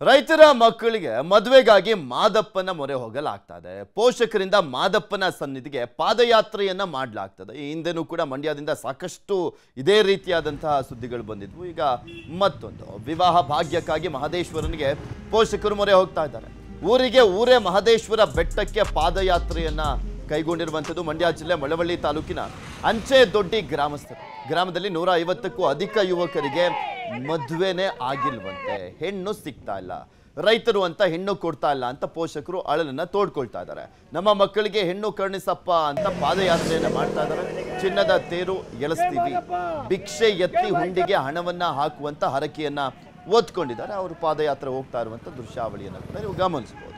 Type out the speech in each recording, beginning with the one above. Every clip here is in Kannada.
ರೈತರ ಮಕ್ಕಳಿಗೆ ಮದುವೆಗಾಗಿ ಮಾದಪ್ಪನ ಮೊರೆ ಹೋಗಲಾಗ್ತದೆ. ಪೋಷಕರಿಂದ ಮಾದಪ್ಪನ ಸನ್ನಿಧಿಗೆ ಪಾದಯಾತ್ರೆಯನ್ನ ಮಾಡಲಾಗ್ತದೆ. ಈ ಹಿಂದೆನೂ ಕೂಡ ಮಂಡ್ಯದಿಂದ ಸಾಕಷ್ಟು ಇದೇ ರೀತಿಯಾದಂತಹ ಸುದ್ದಿಗಳು ಬಂದಿದ್ವು. ಈಗ ಮತ್ತೊಂದು. ವಿವಾಹ ಭಾಗ್ಯಕ್ಕಾಗಿ ಮಹದೇಶ್ವರನಿಗೆ ಪೋಷಕರು ಮೊರೆ ಹೋಗ್ತಾ ಇದ್ದಾರೆ. ಊರಿಗೆ ಊರೇ ಮಹದೇಶ್ವರ ಬೆಟ್ಟಕ್ಕೆ ಪಾದಯಾತ್ರೆಯನ್ನ ಕೈಗೊಂಡಿರುವಂಥದ್ದು ಮಂಡ್ಯ ಜಿಲ್ಲೆ ಮಳವಳ್ಳಿ ತಾಲೂಕಿನ ಅಂಚೆ ದೊಡ್ಡಿ ಗ್ರಾಮಸ್ಥರು. ಗ್ರಾಮದಲ್ಲಿ ನೂರ ಐವತ್ತಕ್ಕೂ ಅಧಿಕ ಯುವಕರಿಗೆ ಮದುವೆನೇ ಆಗಿಲ್ವಂತೆ, ಹೆಣ್ಣು ಸಿಗ್ತಾ ಇಲ್ಲ, ರೈತರು ಅಂತ ಹೆಣ್ಣು ಕೊಡ್ತಾ ಇಲ್ಲ ಅಂತ ಪೋಷಕರು ಅಳಲನ್ನ ತೋಡ್ಕೊಳ್ತಾ ಇದ್ದಾರೆ. ನಮ್ಮ ಮಕ್ಕಳಿಗೆ ಹೆಣ್ಣು ಕರ್ಣಿಸಪ್ಪ ಅಂತ ಪಾದಯಾತ್ರೆಯನ್ನ ಮಾಡ್ತಾ ಇದ್ದಾರೆ. ಚಿನ್ನದ ತೇರು ಎಳಿಸ್ತೀವಿ. ಭಿಕ್ಷೆ ಎತ್ತಿ ಹುಂಡಿಗೆ ಹಣವನ್ನ ಹಾಕುವಂತ ಹರಕೆಯನ್ನ ಓದ್ಕೊಂಡಿದ್ದಾರೆ ಅವರು ಪಾದಯಾತ್ರೆ ಹೋಗ್ತಾ ಇರುವಂತ ದೃಶ್ಯಾವಳಿಯನ್ನು ಕೂಡ ನೀವು ಗಮನಿಸಬಹುದು.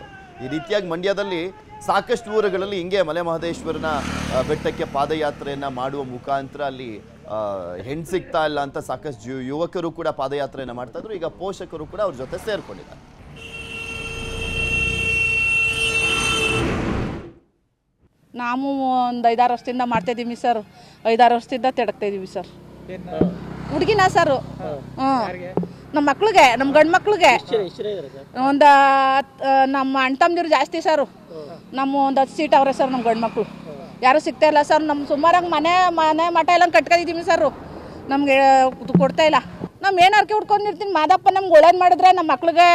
ಈ ರೀತಿಯಾಗಿ ಮಂಡ್ಯದಲ್ಲಿ ಸಾಕಷ್ಟು ಊರುಗಳಲ್ಲಿ ಹಿಂಗೆ ಮಲೆ ಮಹದೇಶ್ವರನ ಬೆಟ್ಟಕ್ಕೆ ಪಾದಯಾತ್ರೆಯನ್ನು ಮಾಡುವ ಮುಖಾಂತರ ಅಲ್ಲಿ ಆ, ಹೆಣ್ ಸಿಗ್ತಾ ಇಲ್ಲ ಅಂತ ಸಾಕಷ್ಟು ಯುವಕರು ಕೂಡ ಪಾದಯಾತ್ರೆಯನ್ನು ಮಾಡ್ತಾ ಇದ್ರು. ಈಗ ಪೋಷಕರು ಕೂಡ ಅವ್ರ ಜೊತೆ ಸೇರ್ಕೊಂಡಿದ್ದಾರೆ. ನಾವು ಒಂದು ಐದಾರು ವರ್ಷದಿಂದ ಮಾಡ್ತಾಯಿದ್ದೀವಿ ಸರ್. ಐದಾರು ವರ್ಷದಿಂದ ತೆಡಕ್ತಾಯಿದ್ದೀವಿ ಸರ್. ಹುಡುಗಿನ ಸರ್? ಹ್ಞೂ ನಮ್ಮ ಮಕ್ಳಿಗೆ ನಮ್ಮ ಗಂಡು ಮಕ್ಳಿಗೆ. ಒಂದು ನಮ್ಮ ಅಣ್ಣ ತಮ್ಮದಿರು ಜಾಸ್ತಿ ಸರ್. ನಮ್ಮ ಒಂದು ಹತ್ತು ಸೀಟ್ ಅವರೇ ಸರ್ ನಮ್ಮ ಗಂಡು ಮಕ್ಕಳು ಯಾರೂ ಸಿಗ್ತಾ ಇಲ್ಲ ಸರ್. ನಮ್ಮ ಸುಮಾರಾಗಿ ಮನೆ ಮನೆ ಮಠ ಎಲ್ಲ ಕಟ್ಕೊಂಡಿದ್ದೀವಿ ಸರ್. ನಮಗೆ ಕೊಡ್ತಾ ಇಲ್ಲ. ನಮ್ಮ ಏನು ಅರ್ಕೆ ಹುಡ್ಕೊಂಡಿರ್ತೀನಿ ಮಾದಪ್ಪ ನಮ್ಗೆ ಒಳ್ಳೇದು ಮಾಡಿದ್ರೆ ನಮ್ಮ ಮಕ್ಳಿಗೆ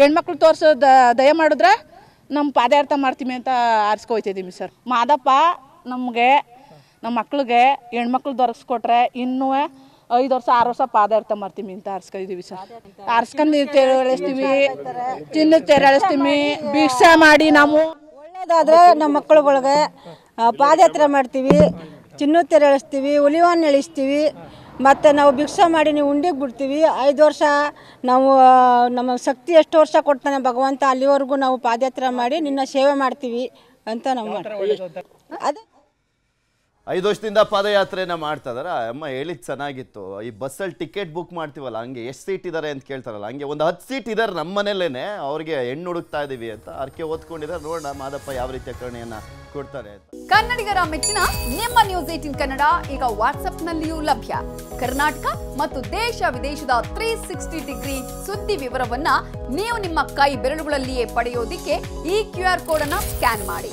ಹೆಣ್ಮಕ್ಳು ತೋರಿಸೋ ದಯ ಮಾಡಿದ್ರೆ ನಮ್ಮ ಪಾದಾರ್ಥ ಮಾಡ್ತೀವಿ ಅಂತ ಆರಿಸ್ಕೊಯ್ತಿದ್ದೀವಿ ಸರ್. ಮಾದಪ್ಪ ನಮಗೆ ನಮ್ಮ ಮಕ್ಳಿಗೆ ಹೆಣ್ಮಕ್ಳು ದೊರಕಿಸ್ಕೊಟ್ರೆ ಇನ್ನೂ ಐದು ವರ್ಷ ಆರು ವರ್ಷ ಪಾದಾರ್ಥ ಮಾಡ್ತೀವಿ ಅಂತ ಆರಿಸ್ಕೊಂಡಿದ್ದೀವಿ ಸರ್. ಆರಿಸ್ಕೊಂಡು ತೆರಳಿಸ್ತೀವಿ ಚಿನ್ನದ ತೆರಳಿಸ್ತೀವಿ ಭಿಕ್ಷೆ ಮಾಡಿ ನಾವು. ಒಳ್ಳೇದಾದ್ರೆ ನಮ್ಮ ಮಕ್ಕಳುಗಳಿಗೆ ಪಾದಯಾತ್ರೆ ಮಾಡ್ತೀವಿ ಚಿನ್ನದ ತೆರೆ ಎಳಿಸ್ತೀವಿ ಹುಲಿವಾನ್ ಎಳಿಸ್ತೀವಿ ಮತ್ತು ನಾವು ಭಿಕ್ಷೆ ಮಾಡಿ ನೀವು ಉಂಡಿಗೆ ಬಿಡ್ತೀವಿ. ಐದು ವರ್ಷ ನಾವು ನಮ್ಮ ಶಕ್ತಿ ಎಷ್ಟು ವರ್ಷ ಕೊಡ್ತಾನೆ ಭಗವಂತ ಅಲ್ಲಿವರೆಗೂ ನಾವು ಪಾದಯಾತ್ರೆ ಮಾಡಿ ನಿನ್ನ ಸೇವೆ ಮಾಡ್ತೀವಿ ಅಂತ ನಾವು ಮಾಡ್ತೀವಿ. ಅದೇ ಐದು ವರ್ಷದಿಂದ ಪಾದಯಾತ್ರೆನ ಮಾಡ್ತಾ ಇದಾರೆ. ಅಮ್ಮ ಹೇಳಿದ್ ಚೆನ್ನಾಗಿತ್ತು. ಈ ಬಸ್ಸಲ್ಲಿ ಟಿಕೆಟ್ ಬುಕ್ ಮಾಡ್ತೀವಲ್ಲ, ಹಂಗೆ ಎಷ್ಟು ಸೀಟ್ ಇದ್ದಾರೆ ಅಂತ ಕೇಳ್ತಾರಲ್ಲ, ಹಂಗೆ ಒಂದು ಹತ್ತು ಸೀಟ್ ಇದ್ದಾರೆ ನಮ್ಮ ಮನೇಲೇನೆ ಅವ್ರಿಗೆ ಹೆಣ್ಣು ಹುಡುಕ್ತಾ ಇದೀವಿ ಅಂತ ಅರ್ಕೆ ಓದ್ಕೊಂಡಿದ್ದಾರೆ ನೋಡೋಣ ಮಾದಪ್ಪ ಯಾವ ರೀತಿಯ ಕರ್ಣೆಯನ್ನ ಕೊಡ್ತಾರೆ ಕನ್ನಡಿಗರ ಮೆಚ್ಚಿನ ನಿಮ್ಮ ನ್ಯೂಸ್ ಏಟಿನ್ ಕನ್ನಡ ಈಗ ವಾಟ್ಸ್ಆಪ್ನಲ್ಲಿಯೂ ಲಭ್ಯ. ಕರ್ನಾಟಕ ಮತ್ತು ದೇಶ ವಿದೇಶದ ತ್ರೀ ಸಿಕ್ಸ್ಟಿ ಡಿಗ್ರಿ ಸುದ್ದಿ ವಿವರವನ್ನ ನೀವು ನಿಮ್ಮ ಕೈ ಬೆರಳುಗಳಲ್ಲಿಯೇ ಪಡೆಯೋದಿಕ್ಕೆ ಈ ಕ್ಯೂ ಆರ್ ಕೋಡ್ ಅನ್ನ ಸ್ಕ್ಯಾನ್ ಮಾಡಿ.